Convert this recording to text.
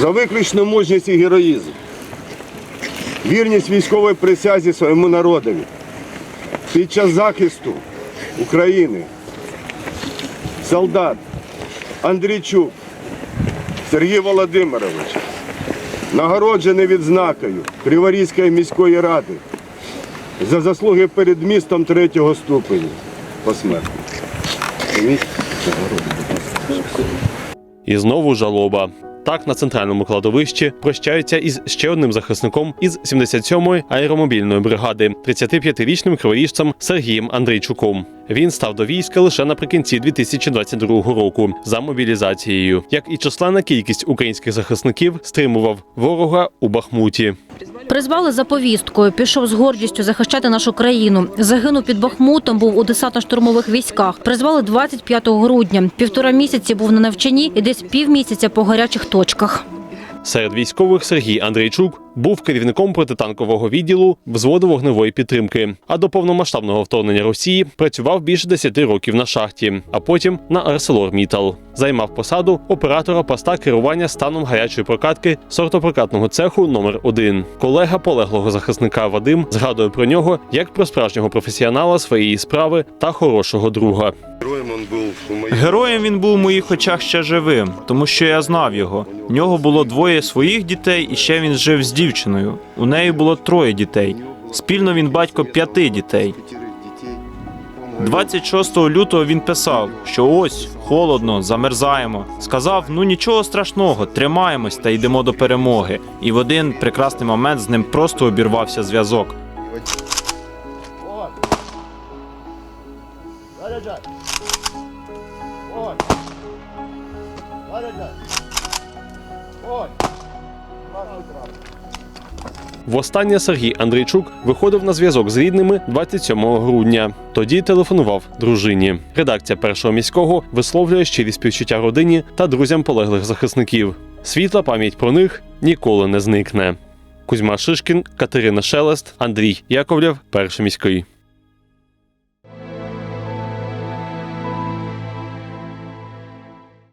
за виключну мужність і героїзм, вірність військової присязі своєму народові під час захисту України. Солдат Андрійчук Сергій Володимирович, нагороджений відзнакою Криворізької міської ради за заслуги перед містом третього ступеню посмертно. І знову жалоба. Так на центральному кладовищі прощаються із ще одним захисником із 77-ї аеромобільної бригади, 35-річним криворіжцем Сергієм Андрійчуком. Він став до війська лише наприкінці 2022 року за мобілізацією. Як і численна кількість українських захисників стримував ворога у Бахмуті. Призвали за повісткою, пішов з гордістю захищати нашу країну. Загинув під Бахмутом, був у десантно-штурмових військах. Призвали 25 грудня. Півтора місяці був на навчанні і десь півмісяця по гарячих точках. Серед військових Сергій Андрійчук був керівником протитанкового відділу взводу вогневої підтримки. А до повномасштабного вторгнення Росії працював більше 10 років на шахті, а потім на ArcelorMittal. Займав посаду оператора поста керування станом гарячої прокатки сортопрокатного цеху номер 1 Колега полеглого захисника Вадим згадує про нього як про справжнього професіонала своєї справи та хорошого друга. Героєм він був у Героєм він був у моїх очах ще живим, тому що я знав його. У нього було двоє своїх дітей, і ще він жив з дівчиною. У неї було троє дітей. Спільно він батько п'яти дітей. 26 лютого він писав, що ось холодно, замерзаємо. Сказав: ну нічого страшного, тримаємось та йдемо до перемоги. І в один прекрасний момент з ним просто обірвався зв'язок. Востаннє Сергій Андрійчук виходив на зв'язок з рідними 27 грудня. Тоді телефонував дружині. Редакція першого міського висловлює щирі співчуття родині та друзям полеглих захисників. Світла пам'ять про них ніколи не зникне. Кузьма Шишкін, Катерина Шелест, Андрій Яковлєв, перший міський.